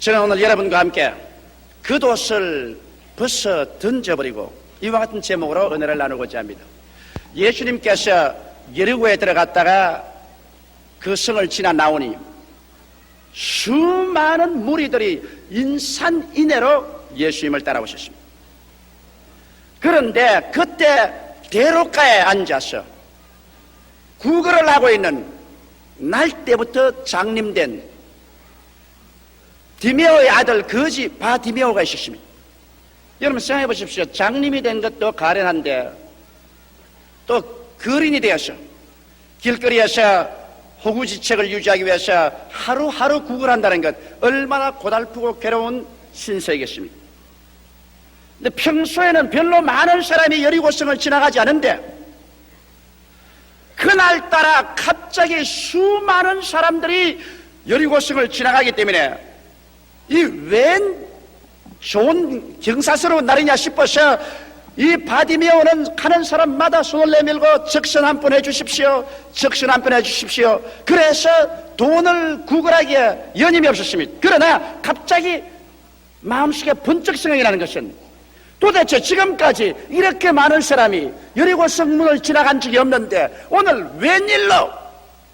저는 오늘 여러분과 함께 겉옷을 벗어 던져버리고 이와 같은 제목으로 은혜를 나누고자 합니다. 예수님께서 예리고에 들어갔다가 그 성을 지나 나오니 수많은 무리들이 인산인해로 예수님을 따라오셨습니다. 그런데 그때 대로가에 앉아서 구걸을 하고 있는 날 때부터 장님된 디메오의 아들 거지 바디메오가 있었습니다. 여러분 생각해 보십시오. 장님이 된 것도 가련한데 또 거린이 되어서 길거리에서 호구지책을 유지하기 위해서 하루하루 구걸한다는 것 얼마나 고달프고 괴로운 신세이겠습니까? 근데 평소에는 별로 많은 사람이 여리고성을 지나가지 않은데 그날따라 갑자기 수많은 사람들이 여리고성을 지나가기 때문에 이웬 좋은 경사스러운 날이냐 싶어서 이 바디메오는 가는 사람마다 손을 내밀고 적신 한번 해주십시오. 적신 한번 해주십시오. 그래서 돈을 구걸하기에 연임이 없었습니다. 그러나 갑자기 마음속에 번쩍 생각이 나는 것은 도대체 지금까지 이렇게 많은 사람이 여리고 성문을 지나간 적이 없는데 오늘 웬일로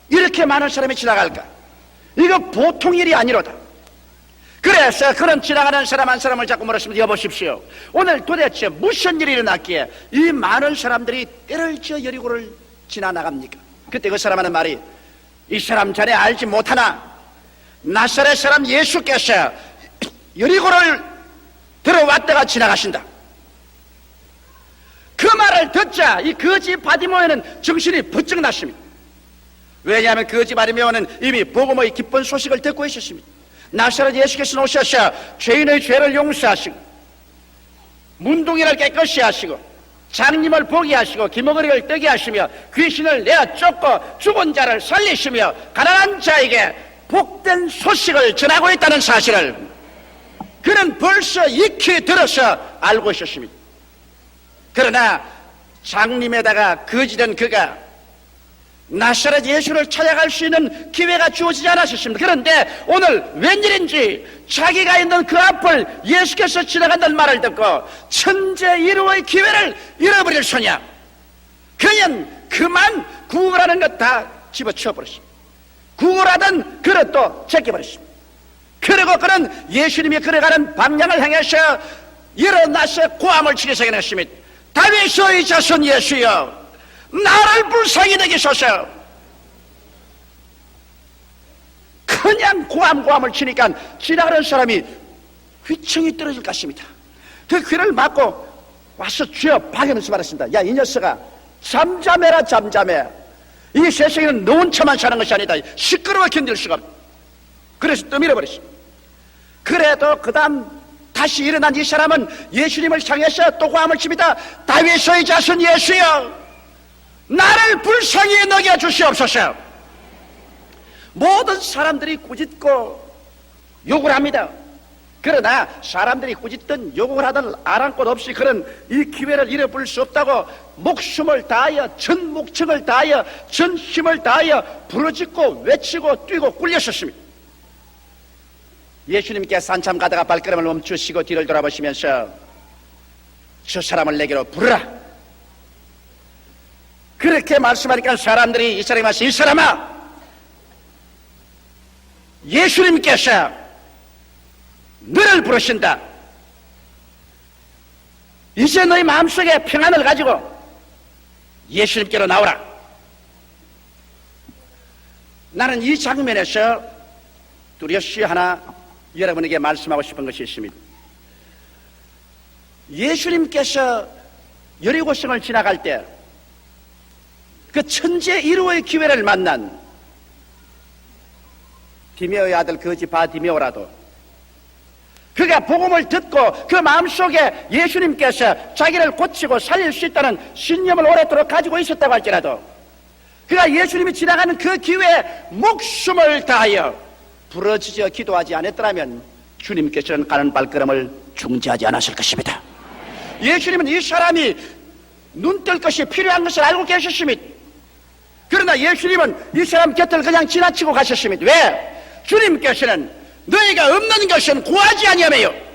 이렇게 많은 사람이 지나갈까? 이거 보통 일이 아니로다. 그래서 그런 지나가는 사람 한 사람을 자꾸 물었습니다. 여보십시오. 오늘 도대체 무슨 일이 일어났기에 이 많은 사람들이 때를 지어 여리고를 지나 나갑니까? 그때 그 사람 하는 말이 이 사람 자네 알지 못하나 나사렛 사람 예수께서 여리고를 들어왔다가 지나가신다. 그 말을 듣자 이 거지 바디모에는 정신이 번쩍 났습니다. 왜냐하면 거지 바디모에는 이미 복음의 기쁜 소식을 듣고 있었습니다. 나사렛 예수께서 오셔서 죄인의 죄를 용서하시고 문둥이를 깨끗이 하시고 장님을 보게 하시고 기머거리를 뜨게 하시며 귀신을 내어 쫓고 죽은 자를 살리시며 가난한 자에게 복된 소식을 전하고 있다는 사실을 그는 벌써 익히 들어서 알고 있었습니다. 그러나 장님에다가 거지된 그가 나사렛 예수를 찾아갈 수 있는 기회가 주어지지 않았었습니다. 그런데 오늘 웬일인지 자기가 있는 그 앞을 예수께서 지나간다는 말을 듣고 천재 일호의 기회를 잃어버릴 소냐. 그냥 그만 구걸하는 것 다 집어치워 버렸습니다. 구걸하던 그릇도 제껴버렸습니다. 그리고 그는 예수님이 걸어가는 방향을 향해서 일어나서 고함을 치기 시작했습니다. 다윗의 자손 예수여 나를 불쌍히 여기소서. 그냥 고함고함을 치니까 지나가는 사람이 휘청이 떨어질 것입니다. 그 귀를 막고 와서 주여 박여면서 말했습니다. 야 이 녀석아 잠잠해라 잠잠해. 이 세상에는 너 혼자만 사는 것이 아니다. 시끄러워 견딜 수가 없다 그래서 떠밀어 버렸습니다 그래도 그 다음 다시 일어난 이 사람은 예수님을 향해서 또 고함을 칩니다. 다윗의 자손 예수여 나를 불쌍히 여겨 주시옵소서. 모든 사람들이 꾸짖고 욕을 합니다. 그러나 사람들이 꾸짖든 욕을 하든 아랑곳 없이 그런 이 기회를 잃어버릴 수 없다고 목숨을 다하여 전 목청을 다하여 전 힘을 다하여 부르짖고 외치고 뛰고 꿀렸었습니다. 예수님께서 한참 가다가 발걸음을 멈추시고 뒤를 돌아보시면서 저 사람을 내게로 부르라. 그렇게 말씀하니까 사람들이 이 사람이 말씀, 이 사람아! 예수님께서 너를 부르신다. 이제 너희 마음속에 평안을 가지고 예수님께로 나오라. 나는 이 장면에서 뚜렷이 하나 여러분에게 말씀하고 싶은 것이 있습니다. 예수님께서 여리고성을 지나갈 때 그 천재 1호의 기회를 만난 디메오의 아들 거지 바 디메오라도 그가 복음을 듣고 그 마음속에 예수님께서 자기를 고치고 살릴 수 있다는 신념을 오랫도록 가지고 있었다고 할지라도 그가 예수님이 지나가는 그 기회에 목숨을 다하여 부러지져 기도하지 않았더라면 주님께서는 가는 발걸음을 중지하지 않았을 것입니다. 예수님은 이 사람이 눈 뜰 것이 필요한 것을 알고 계셨습니다. 그러나 예수님은 이 사람 곁을 그냥 지나치고 가셨습니다. 왜? 주님께서는 너희가 없는 것은 구하지 아니하며요.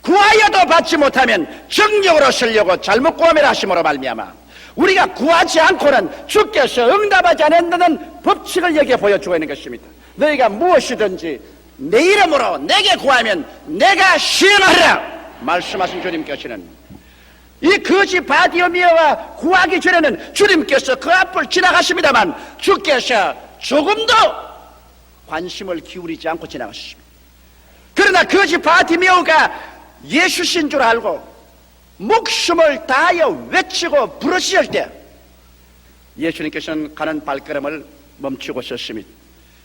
구하여도 받지 못하면 정력으로 쓰려고 잘못 구하면 하심으로 말미암아 우리가 구하지 않고는 주께서 응답하지 않는다는 법칙을 여기에 보여주고 있는 것입니다. 너희가 무엇이든지 내 이름으로 내게 구하면 내가 시행하리라 말씀하신 주님께서는 이 거지 바디오미아와 구하기 전에는 주님께서 그 앞을 지나가십니다만 주께서 조금도 관심을 기울이지 않고 지나가십니다. 그러나 거지 바디미오가 예수신 줄 알고 목숨을 다하여 외치고 부르짖을 때 예수님께서는 가는 발걸음을 멈추고 섰습니다.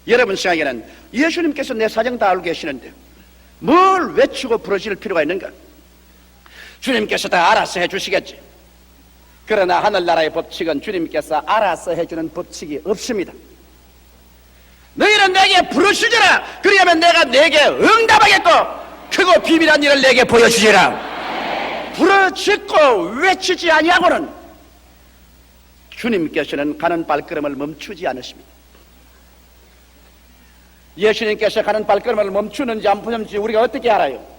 여러분 생각에는 예수님께서 내 사정 다 알고 계시는데 뭘 외치고 부르짖을 필요가 있는가? 주님께서 다 알아서 해주시겠지. 그러나 하늘나라의 법칙은 주님께서 알아서 해주는 법칙이 없습니다. 너희는 내게 부르시지라. 그리하면 내가 내게 응답하겠고 크고 비밀한 일을 내게 보여주리라. 부르짖고 외치지 아니하고는 주님께서는 가는 발걸음을 멈추지 않으십니다. 예수님께서 가는 발걸음을 멈추는지 안 멈추는지 우리가 어떻게 알아요?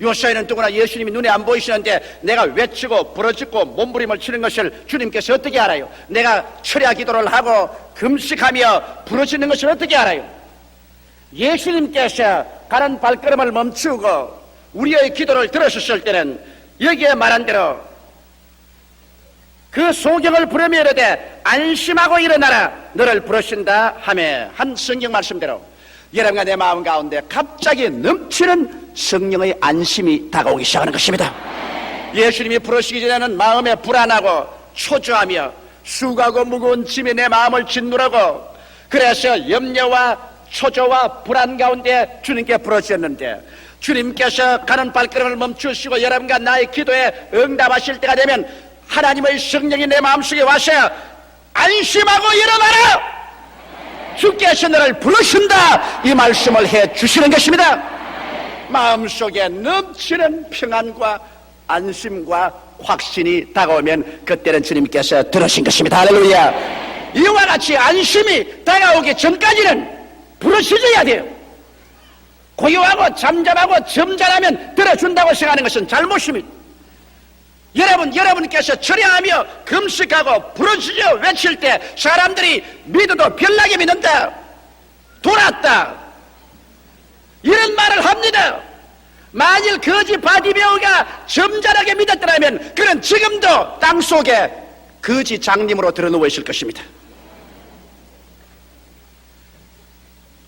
요사이는 누구나 예수님이 눈에 안 보이시는데 내가 외치고 부러짓고 몸부림을 치는 것을 주님께서 어떻게 알아요? 내가 철야 기도를 하고 금식하며 부러지는 것을 어떻게 알아요? 예수님께서 가는 발걸음을 멈추고 우리의 기도를 들으셨을 때는 여기에 말한 대로 그 소경을 부르며 이르되 안심하고 일어나라 너를 부르신다 하며 한 성경 말씀대로 여러분과 내 마음 가운데 갑자기 넘치는 성령의 안심이 다가오기 시작하는 것입니다. 예수님이 부르시기 전에는 마음에 불안하고 초조하며 수고하고 무거운 짐이 내 마음을 짓누르고 그래서 염려와 초조와 불안 가운데 주님께 부르셨는데 주님께서 가는 발걸음을 멈추시고 여러분과 나의 기도에 응답하실 때가 되면 하나님의 성령이 내 마음속에 와서 안심하고 일어나라! 주께서 너를 부르신다! 이 말씀을 해 주시는 것입니다. 마음속에 넘치는 평안과 안심과 확신이 다가오면 그때는 주님께서 들으신 것입니다. 할렐루야! 이와 같이 안심이 다가오기 전까지는 부르시져야 돼요. 고요하고 잠잠하고 점잖하면 들어준다고 생각하는 것은 잘못입니다. 여러분, 여러분께서 철야하며 금식하고 부르짖어 외칠 때 사람들이 믿어도 별나게 믿는다. 돌았다. 이런 말을 합니다. 만일 거지 바디메오가 점잖하게 믿었더라면 그는 지금도 땅 속에 거지 장님으로 들어누워 있을 것입니다.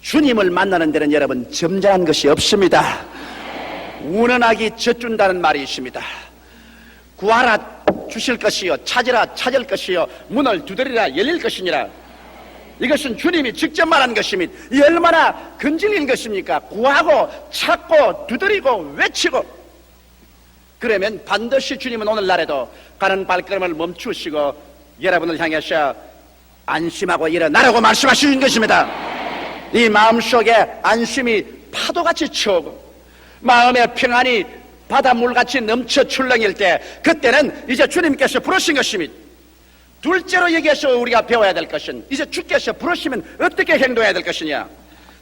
주님을 만나는 데는 여러분 점잖은 것이 없습니다. 운원하기 젖준다는 말이 있습니다. 구하라 주실 것이요 찾으라 찾을 것이요 문을 두드리라 열릴 것이니라 이것은 주님이 직접 말한 것입니다 이 얼마나 근질인 것입니까? 구하고 찾고 두드리고 외치고. 그러면 반드시 주님은 오늘날에도 가는 발걸음을 멈추시고 여러분을 향해서 안심하고 일어나라고 말씀하시는 것입니다. 이 마음속에 안심이 파도같이 쳐오고 마음의 평안이 바닷물같이 넘쳐 출렁일 때 그때는 이제 주님께서 부르신 것입니다. 둘째로 여기에서 우리가 배워야 될 것은 이제 주께서 부르시면 어떻게 행동해야 될 것이냐.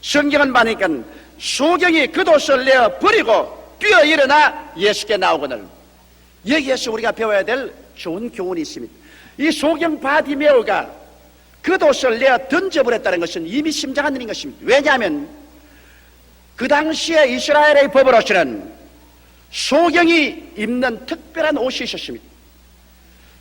성경은 보니까 소경이 그 돛을 내어 버리고 뛰어 일어나 예수께 나오거늘 여기에서 우리가 배워야 될 좋은 교훈이 있습니다. 이 소경 바디메오가 그 돛을 내어 던져버렸다는 것은 이미 심장한 일인 것입니다. 왜냐하면 그 당시에 이스라엘의 법으로서는 소경이 입는 특별한 옷이 있었습니다.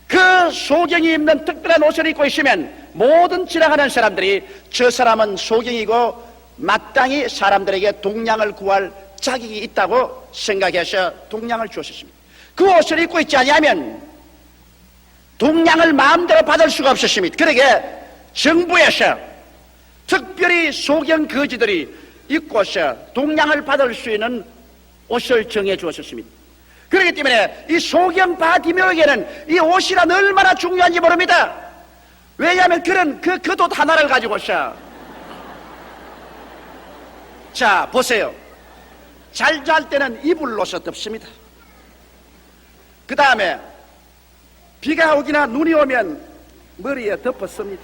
그 소경이 입는 특별한 옷을 입고 있으면 모든 지나가는 사람들이 저 사람은 소경이고 마땅히 사람들에게 동량을 구할 자격이 있다고 생각해서 동량을 주었습니다. 그 옷을 입고 있지 아니하면 동량을 마음대로 받을 수가 없었습니다. 그러게 정부에서 특별히 소경 거지들이 입고서 동량을 받을 수 있는 옷을 정해 주었습니다. 그렇기 때문에 이 소경 바디묘에게는 이 옷이란 얼마나 중요한지 모릅니다. 왜냐하면 그런 그 겉옷 하나를 가지고서 자 보세요. 잘 잘 때는 이불 옷을 덮습니다. 그 다음에 비가 오기나 눈이 오면 머리에 덮었습니다.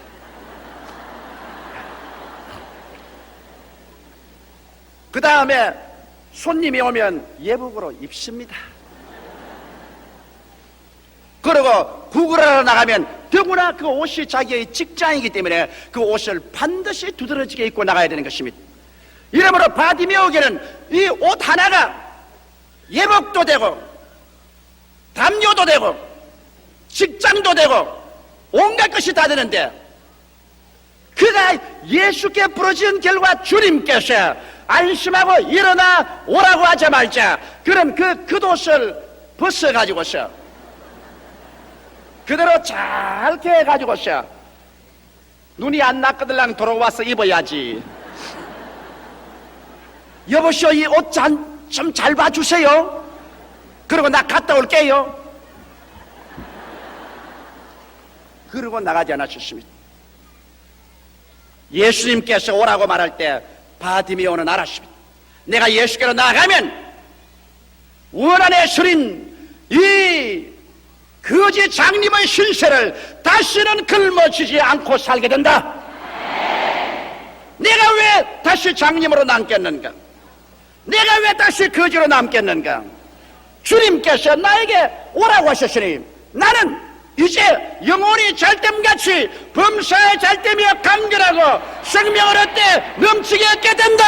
그 다음에 손님이 오면 예복으로 입습니다. 그리고 구걸하러 나가면 더구나 그 옷이 자기의 직장이기 때문에 그 옷을 반드시 두드러지게 입고 나가야 되는 것입니다. 이러므로 바디메오게는 이 옷 하나가 예복도 되고 담요도 되고 직장도 되고 온갖 것이 다 되는데 그가 예수께 부르짖은 결과 주님께서 안심하고 일어나 오라고 하자마자 그럼 그 겉옷을 벗어가지고서 그대로 잘게 해가지고서 눈이 안 났거들랑 돌아와서 입어야지. 여보시오 이 옷 좀 잘 봐주세요. 그리고 나 갔다 올게요. 그러고 나가지 않으셨습니다 예수님께서 오라고 말할 때 바디메오는 알았습니다 내가 예수께로 나가면 원한에 서린 이 거지 장님의 신세를 다시는 걸머지지 않고 살게 된다 내가 왜 다시 장님으로 남겠는가 내가 왜 다시 거지로 남겠는가? 주님께서 나에게 오라고 하셨으니 나는 이제 영혼이 잘됨같이 범사에 잘되며 간결하고 생명을 얻되 넘치게 얻게 된다.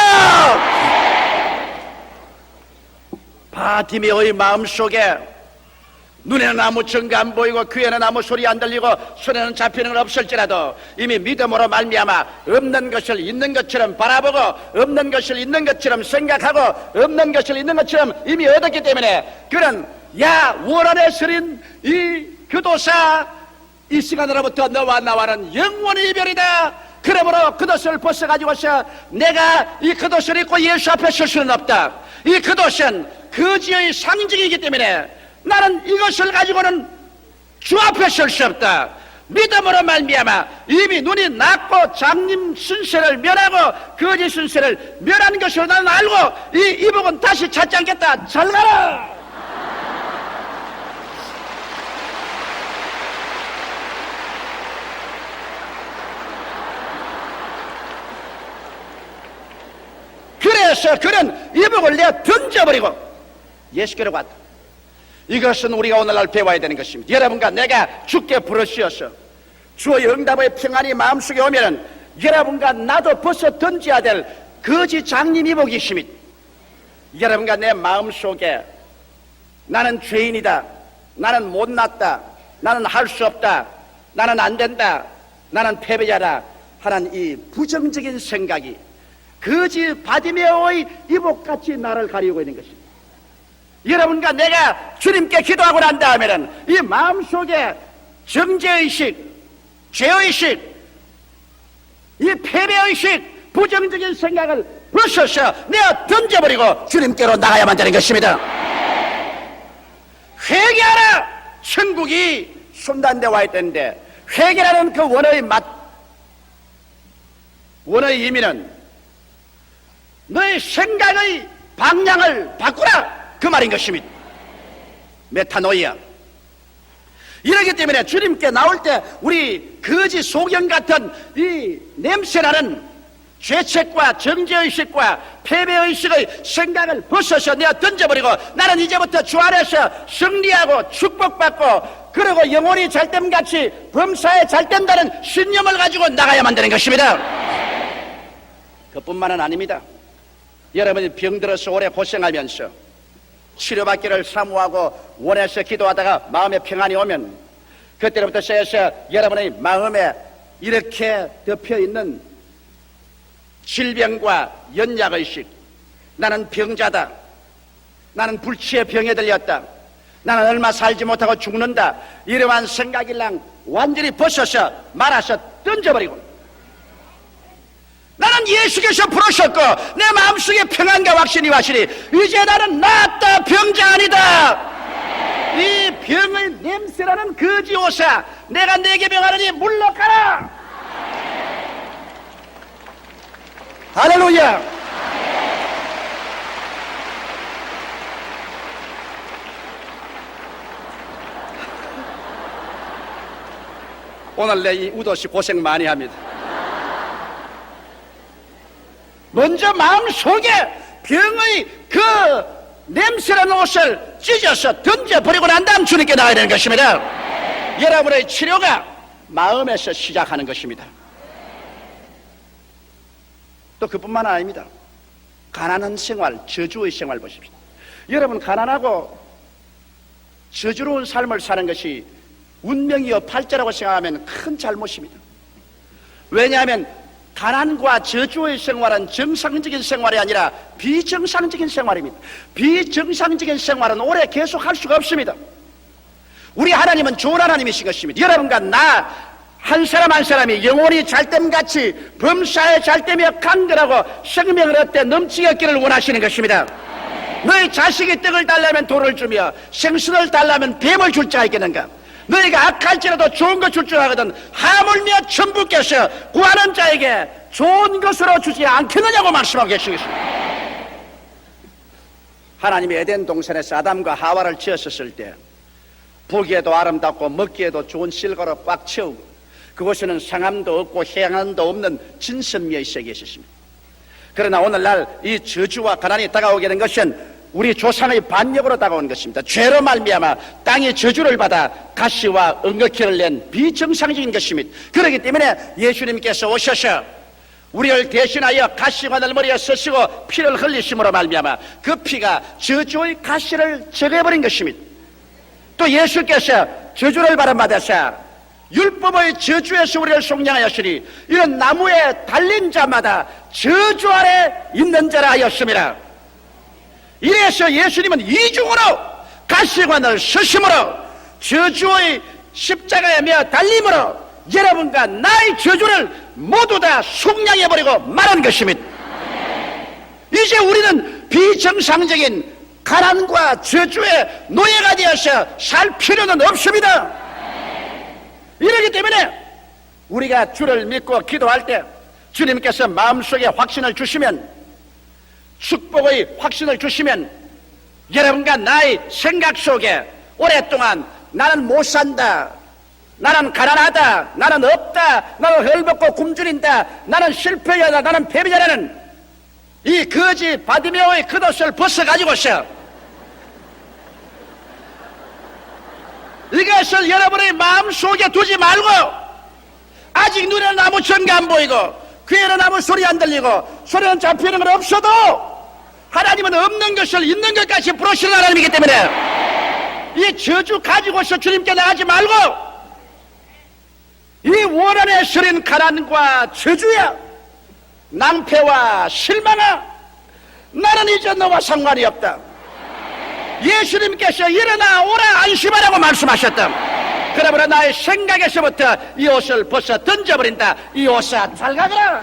바티메의 마음속에 눈에는 아무 증거 안 보이고 귀에는 아무 소리 안 들리고 손에는 잡히는 건 없을지라도 이미 믿음으로 말미암아 없는 것을 있는 것처럼 바라보고 없는 것을 있는 것처럼 생각하고 없는 것을 있는 것처럼 이미 얻었기 때문에 그는 야 원한에 서린 이 교도사 이 시간으로부터 너와 나와는 영원히 이별이다. 그러므로 그것을 벗어가지고서 내가 이 그것을 입고 예수 앞에 설 수는 없다. 이 그것은 거지의 상징이기 때문에 나는 이것을 가지고는 주 앞에 설 수 없다. 믿음으로 말미암아 이미 눈이 났고 장님 순세를 멸하고 거짓 순세를 멸한 것으로 나는 알고 이 이복은 다시 찾지 않겠다. 잘 가라. 그래서 그는 이복을 내어 던져버리고 예수께로 갔다. 이것은 우리가 오늘날 배워야 되는 것입니다. 여러분과 내가 주께 부르시어서 주의 응답의 평안이 마음속에 오면은 여러분과 나도 벌써 던져야 될 거지 장님이 보기십니다. 여러분과 내 마음속에 나는 죄인이다. 나는 못났다. 나는 할 수 없다. 나는 안 된다. 나는 패배자다. 하는 이 부정적인 생각이 거지 바디메오의 이복같이 나를 가리고 있는 것입니다. 여러분과 내가 주님께 기도하고 난 다음에는 이 마음속에 정죄의식, 죄의식, 이 패배의식, 부정적인 생각을 벗어서 내어 던져버리고 주님께로 나가야만 되는 것입니다. 회개하라! 천국이 손단대 와 있던데 회개라는 그 원어의 맛, 원어의 의미는 너의 생각의 방향을 바꾸라! 그 말인 것입니다. 메타노이아. 이러기 때문에 주님께 나올 때 우리 거지 소경 같은 이 냄새나는 죄책과 정죄의식과 패배의식의 생각을 벗어서 내어 던져버리고 나는 이제부터 주 안에서 승리하고 축복받고 그리고 영혼이 잘됨같이 범사에 잘된다는 신념을 가지고 나가야만 되는 것입니다. 그뿐만은 아닙니다. 여러분이 병들어서 오래 고생하면서 치료받기를 사모하고 원해서 기도하다가 마음에 평안이 오면 그때부터 시작해서 여러분의 마음에 이렇게 덮여 있는 질병과 연약의식 나는 병자다 나는 불치의 병에 들렸다 나는 얼마 살지 못하고 죽는다 이러한 생각이랑 완전히 벗어서 말아서 던져버리고 나는 예수께서 부르셨고 내 마음속에 평안과 확신이 와시니 이제 나는 낫다 병자 아니다. 이 병의 냄새라는 거지 오사. 내가 내게 병하느니 물러가라. 할렐루야. 오늘 내 이 우도씨 고생 많이 합니다 먼저 마음속에 병의 그 냄새나는 옷을 찢어서 던져버리고 난 다음 주님께 나가야 되는 것입니다. 여러분의 치료가 마음에서 시작하는 것입니다. 또 그뿐만 아닙니다. 가난한 생활, 저주의 생활 보십시오. 여러분 가난하고 저주로운 삶을 사는 것이 운명이요 팔자라고 생각하면 큰 잘못입니다. 왜냐하면 가난과 저주의 생활은 정상적인 생활이 아니라 비정상적인 생활입니다. 비정상적인 생활은 오래 계속 할 수가 없습니다. 우리 하나님은 좋은 하나님이신 것입니다. 여러분과 나 한 사람 한 사람이 영혼이 잘됨 같이 범사에 잘되며 강건하고 생명을 얻되 넘치게 얻기를 원하시는 것입니다. 너희 자식이 떡을 달라면 돌을 주며 생선을 달라면 뱀을 줄 자가 있겠는가? 너희가 악할지라도 좋은 것 줄 줄 알거든 하물며 천부께서 구하는 자에게 좋은 것으로 주지 않겠느냐고 말씀하고 계시겠습니다. 하나님이 에덴 동산에서 아담과 하와를 지었었을 때 보기에도 아름답고 먹기에도 좋은 실과로 꽉 채우고 그곳에는 상함도 없고 해양도 없는 진선미의 세계에 있었습니다. 그러나 오늘날 이 저주와 가난이 다가오게 된 것은 우리 조상의 반역으로 다가온 것입니다. 죄로 말미암아 땅이 저주를 받아 가시와 엉겅퀴를 낸 비정상적인 것입니다. 그렇기 때문에 예수님께서 오셔서 우리를 대신하여 가시관을 머리에 쓰시고 피를 흘리심으로 말미암아 그 피가 저주의 가시를 제거해버린 것입니다. 또 예수께서 저주를 받아서 율법의 저주에서 우리를 속량하였으니 이런 나무에 달린 자마다 저주 아래 있는 자라 하였습니다. 이래서 예수님은 이중으로 가시관을 쓰심으로 저주의 십자가에 며 달림으로 여러분과 나의 저주를 모두 다 속량해버리고 말한 것입니다. 이제 우리는 비정상적인 가난과 저주의 노예가 되어서 살 필요는 없습니다. 이러기 때문에 우리가 주를 믿고 기도할 때 주님께서 마음속에 확신을 주시면 축복의 확신을 주시면 여러분과 나의 생각 속에 오랫동안 나는 못 산다. 나는 가난하다. 나는 없다. 나는 헐벗고 굶주린다. 나는 실패자다. 나는 패배자라는 이 거지 바디메오의 겉옷을 벗어가지고서 이것을 여러분의 마음 속에 두지 말고 아직 눈에는 아무 전가 안 보이고 귀에는 아무 소리 안 들리고 소리는 잡히는 건 없어도 하나님은 없는 것을 있는 것까지 부르시는 하나님이기 때문에 이 저주 가지고서 주님께 나가지 말고 이 원한에 서린 가난과 저주야 낭패와 실망아 나는 이제 너와 상관이 없다 예수님께서 일어나 오라 안심하라고 말씀하셨다. 그러므로 나의 생각에서부터 이 옷을 벗어 던져버린다. 이 옷아 잘 가거라.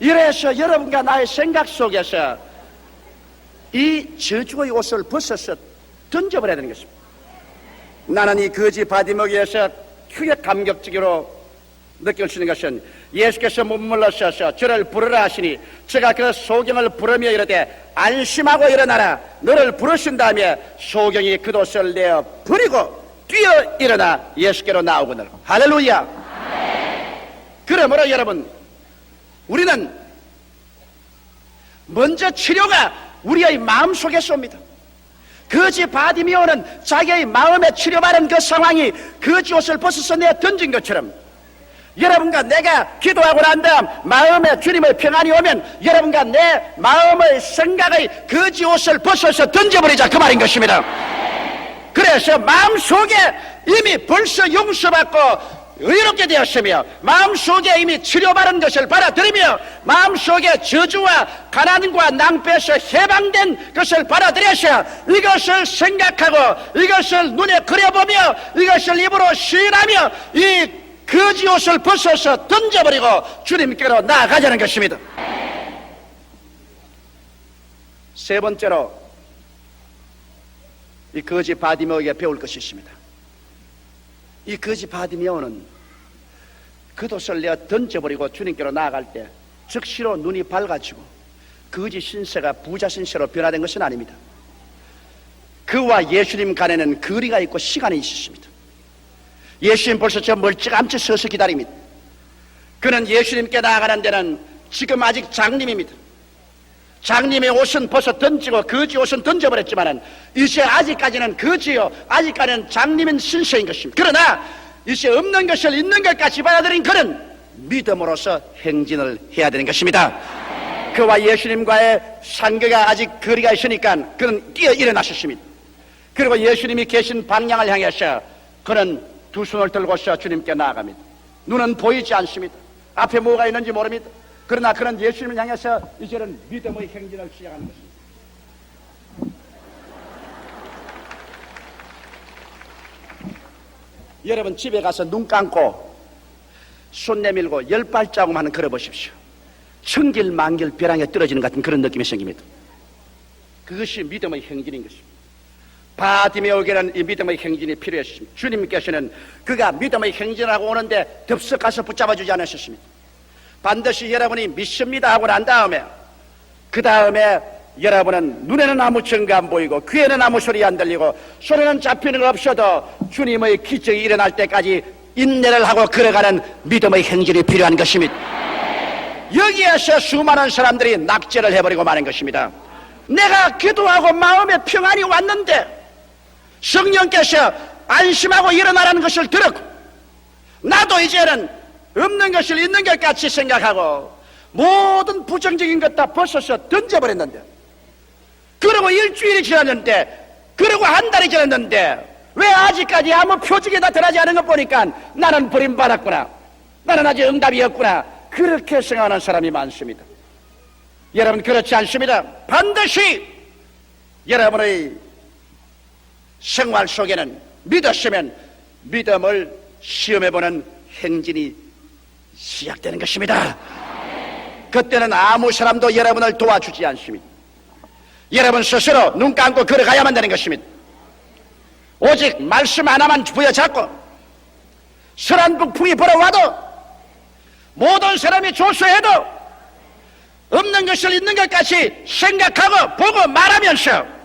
이래서 여러분과 나의 생각 속에서 이 저주의 옷을 벗어서 던져버려야 되는 것입니다. 나는 이 거지 바디먹이에서 크게 감격적으로 느낄 수 있는 것은 예수께서 몸물러셔서 저를 부르라 하시니 제가 그 소경을 부르며 이르되 안심하고 일어나라. 너를 부르신 다음에 소경이 그 옷을 내어 버리고 뛰어 일어나 예수께로 나오거늘. 할렐루야. 그러므로 여러분 우리는 먼저 치료가 우리의 마음속에서 옵니다. 거지 바디미오는 자기의 마음에 치료받은 그 상황이 거지 옷을 벗어서 내어 던진 것처럼 여러분과 내가 기도하고 난 다음 마음에 주님의 평안이 오면 여러분과 내 마음의 생각의 거지 옷을 벗어서 던져버리자 그 말인 것입니다. 그래서 마음속에 이미 벌써 용서받고 의롭게 되었으며 마음속에 이미 치료받은 것을 받아들이며 마음속에 저주와 가난과 낭패에서 해방된 것을 받아들여서 이것을 생각하고 이것을 눈에 그려보며 이것을 입으로 시인하며 이 거지 옷을 벗어서 던져버리고 주님께로 나아가자는 것입니다 세 번째로 이 거지 바디메오에게 배울 것이 있습니다 이 거지 바디메오는 겉옷을 내어 던져버리고 주님께로 나아갈 때 즉시로 눈이 밝아지고 거지 신세가 부자 신세로 변화된 것은 아닙니다. 그와 예수님 간에는 거리가 있고 시간이 있었습니다. 예수님 벌써 저 멀찌감치 서서 기다립니다. 그는 예수님께 나아가는 데는 지금 아직 장님입니다. 장님의 옷은 벗어 던지고 거지 옷은 던져버렸지만은 이제 아직까지는 거지요. 아직까지는 장님은 신세인 것입니다. 그러나 이제 없는 것을 있는 것까지 받아들인 그는 믿음으로서 행진을 해야 되는 것입니다. 그와 예수님과의 상계가 아직 거리가 있으니까 그는 뛰어 일어나셨습니다. 그리고 예수님이 계신 방향을 향해서 그는 두 손을 들고서 주님께 나아갑니다. 눈은 보이지 않습니다. 앞에 뭐가 있는지 모릅니다. 그러나 그는 예수님을 향해서 이제는 믿음의 행진을 시작하는 것입니다. 여러분 집에 가서 눈 감고 손 내밀고 열 발자국만 걸어보십시오. 천길 만길 벼랑에 떨어지는 같은 그런 느낌이 생깁니다. 그것이 믿음의 행진인 것입니다. 바디메오에게는 이 믿음의 행진이 필요했습니다. 주님께서는 그가 믿음의 행진하고 오는데 덥석 가서 붙잡아주지 않으셨습니다. 반드시 여러분이 믿습니다 하고 난 다음에 그 다음에 여러분은 눈에는 아무 증거 안 보이고 귀에는 아무 소리 안 들리고 손에는 잡히는 거 없어도 주님의 기적이 일어날 때까지 인내를 하고 걸어가는 믿음의 행진이 필요한 것입니다. 여기에서 수많은 사람들이 낙제를 해버리고 마는 것입니다. 내가 기도하고 마음에 평안이 왔는데 성령께서 안심하고 일어나라는 것을 들었고 나도 이제는 없는 것을 있는 것 같이 생각하고 모든 부정적인 것 다 벗어서 던져버렸는데 그러고 일주일이 지났는데 그러고 한 달이 지났는데 왜 아직까지 아무 표적이 나타나지 않은 것 보니까 나는 버림받았구나. 나는 아직 응답이 없구나. 그렇게 생각하는 사람이 많습니다. 여러분 그렇지 않습니다. 반드시 여러분의 생활 속에는 믿었으면 믿음을 시험해보는 행진이 시작되는 것입니다. 그때는 아무 사람도 여러분을 도와주지 않습니다. 여러분 스스로 눈 감고 걸어가야만 되는 것입니다. 오직 말씀 하나만 부여잡고 선한 북풍이 불어와도 모든 사람이 조수해도 없는 것을 있는 것 같이 생각하고 보고 말하면서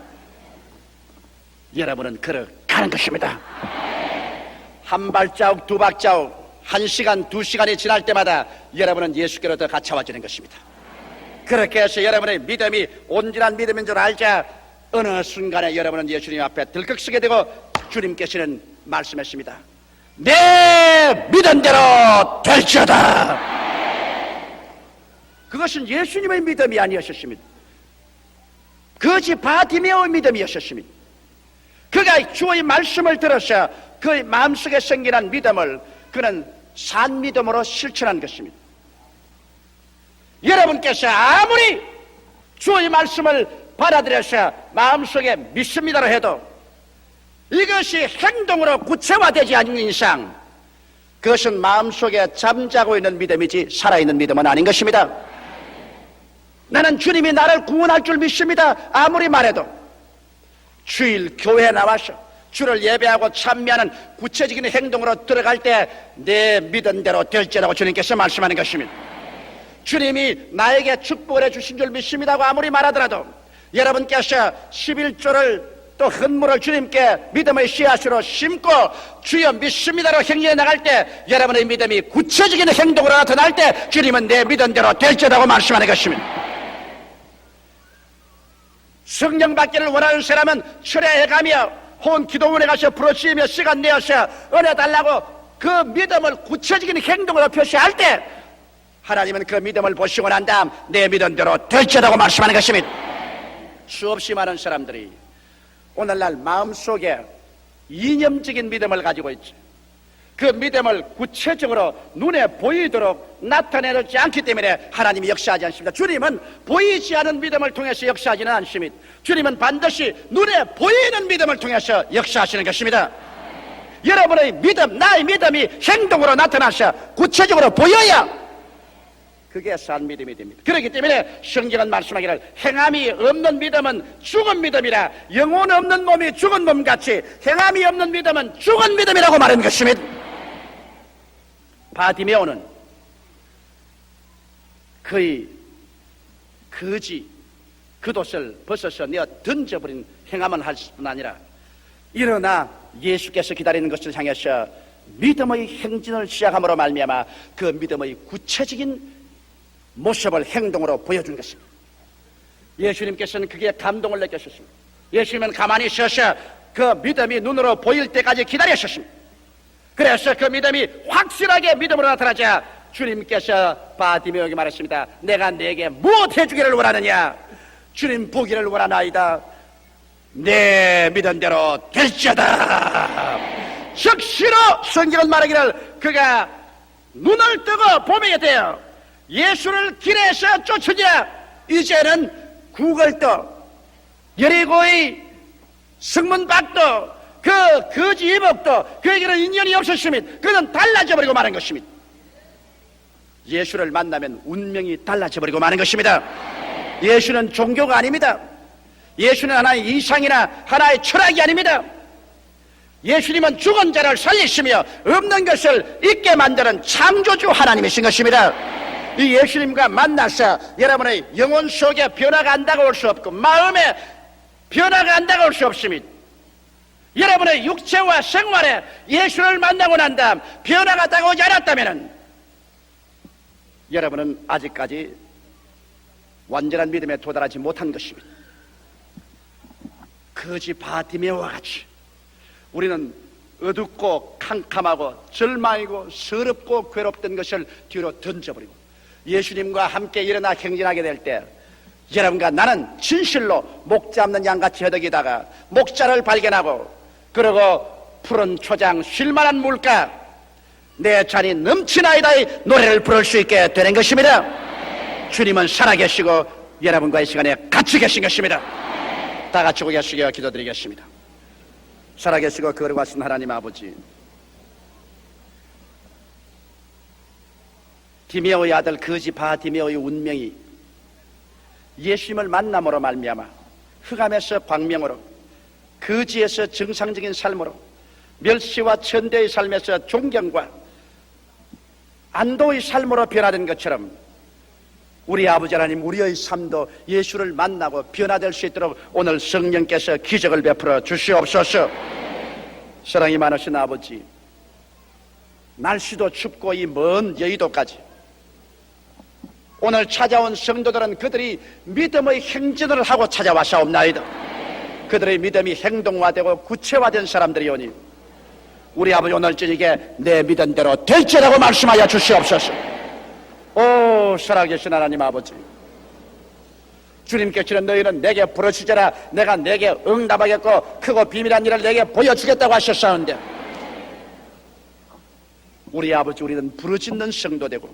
여러분은 걸어 가는 것입니다. 한 발자국, 두 발자국, 한 시간, 두 시간이 지날 때마다 여러분은 예수께로 더 가까워지는 것입니다. 그렇게 해서 여러분의 믿음이 온전한 믿음인 줄 알자 어느 순간에 여러분은 예수님 앞에 들컥 서게 되고 주님께서는 말씀했습니다. 내 믿은 대로 될지어다. 그것은 예수님의 믿음이 아니었습니다. 거지 바디메오의 믿음이었습니다. 그가 주의 말씀을 들어서 그의 마음속에 생기는 믿음을 그는 산 믿음으로 실천한 것입니다. 여러분께서 아무리 주의 말씀을 받아들여서 마음속에 믿습니다로 해도 이것이 행동으로 구체화되지 않는 이상 그것은 마음속에 잠자고 있는 믿음이지 살아있는 믿음은 아닌 것입니다. 나는 주님이 나를 구원할 줄 믿습니다. 아무리 말해도 주일 교회에 나와서 주를 예배하고 참여하는 구체적인 행동으로 들어갈 때 내 믿은 대로 될지라고 주님께서 말씀하는 것입니다. 주님이 나에게 축복을 해주신 줄 믿습니다고 아무리 말하더라도 여러분께서 11조를 또 헌물을 주님께 믿음의 씨앗으로 심고 주여 믿습니다로 행위해 나갈 때 여러분의 믿음이 구체적인 행동으로 나타날 때 주님은 내 믿은 대로 될지라고 말씀하는 것입니다. 성령 받기를 원하는 사람은 철회해 가며 혼 기도원에 가서 부르짖으며 시간 내어서 은혜 달라고 그 믿음을 구체적인 행동으로 표시할 때 하나님은 그 믿음을 보시고 난 다음 내 믿은 대로 될지라고 말씀하는 것입니다. 수없이 많은 사람들이 오늘날 마음속에 이념적인 믿음을 가지고 있죠. 그 믿음을 구체적으로 눈에 보이도록 나타내지 않기 때문에 하나님이 역사하지 않습니다. 주님은 보이지 않은 믿음을 통해서 역사하지는 않습니다. 주님은 반드시 눈에 보이는 믿음을 통해서 역사하시는 것입니다. 여러분의 믿음, 나의 믿음이 행동으로 나타나서 구체적으로 보여야 그게 산 믿음이 됩니다. 그렇기 때문에 성경은 말씀하기를 행함이 없는 믿음은 죽은 믿음이라 영혼 없는 몸이 죽은 몸같이 행함이 없는 믿음은 죽은 믿음이라고 말한 것입니다. 바디메오는 그의 거지 겉옷을 벗어서 내어 던져버린 행함을 할 뿐 아니라 일어나 예수께서 기다리는 것을 향해서 믿음의 행진을 시작함으로 말미암아 그 믿음의 구체적인 모습을 행동으로 보여준 것입니다. 예수님께서는 그게 감동을 느끼셨습니다. 예수님은 가만히 서서 그 믿음이 눈으로 보일 때까지 기다리셨습니다. 그래서 그 믿음이 확실하게 믿음으로 나타나자 주님께서 바디메오에게 말했습니다. 내가 내게 무엇 해주기를 원하느냐? 주님 보기를 원하나이다. 내 믿음대로 될지어다. 즉시로 성경은 말하기를 그가 눈을 뜨고 보게 돼요. 예수를 길에서 쫓으자 이제는 구걸도 여리고의 승문 밖도 그 거지 이복도 그에게는 인연이 없었으면 그는 달라져 버리고 마는 것입니다. 예수를 만나면 운명이 달라져 버리고 마는 것입니다. 예수는 종교가 아닙니다. 예수는 하나의 이상이나 하나의 철학이 아닙니다. 예수님은 죽은 자를 살리시며 없는 것을 있게 만드는 창조주 하나님이신 것입니다. 이 예수님과 만나서 여러분의 영혼 속에 변화가 안 다가올 수 없고 마음에 변화가 안 다가올 수 없습니다. 여러분의 육체와 생활에 예수를 만나고 난 다음 변화가 다가오지 않았다면 여러분은 아직까지 완전한 믿음에 도달하지 못한 것입니다. 거지 바티메오와 같이 우리는 어둡고 캄캄하고 절망이고 서럽고 괴롭던 것을 뒤로 던져버리고 예수님과 함께 일어나 행진하게 될 때 여러분과 나는 진실로 목 잡는 양같이 허덕이다가 목자를 발견하고 그리고 푸른 초장 쉴만한 물가 내 잔이 넘치나이다의 노래를 부를 수 있게 되는 것입니다. 주님은 살아계시고 여러분과의 시간에 같이 계신 것입니다. 다 같이 고개시겨 기도드리겠습니다. 살아계시고 거룩하신 하나님 아버지 디메오의 아들 거지 바 디메오의 운명이 예수님을 만남으로 말미암아 흑암에서 광명으로 거지에서 정상적인 삶으로 멸시와 천대의 삶에서 존경과 안도의 삶으로 변화된 것처럼 우리 아버지 하나님 우리의 삶도 예수를 만나고 변화될 수 있도록 오늘 성령께서 기적을 베풀어 주시옵소서. 사랑이 많으신 아버지 날씨도 춥고 이 먼 여의도까지 오늘 찾아온 성도들은 그들이 믿음의 행진을 하고 찾아왔사옵나이다 그들의 믿음이 행동화되고 구체화된 사람들이오니 우리 아버지 오늘 저녁에 내 믿음대로 될지라고 말씀하여 주시옵소서. 오 살아계신 하나님 아버지. 주님께서는 너희는 내게 부르시자라. 내가 내게 응답하겠고 크고 비밀한 일을 내게 보여주겠다고 하셨사는데 우리 아버지 우리는 부르짖는 성도 되고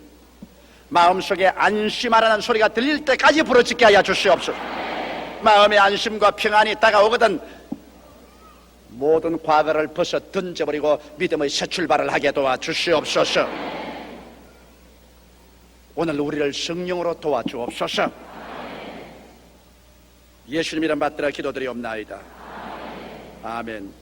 마음속에 안심하라는 소리가 들릴 때까지 부르짖게 하여 주시옵소서 마음의 안심과 평안이 다가오거든 모든 과거를 벗어 던져버리고 믿음의 새 출발을 하게 도와 주시옵소서. 오늘 우리를 성령으로 도와주옵소서. 예수님 이름 받들어 기도드리옵나이다. 아멘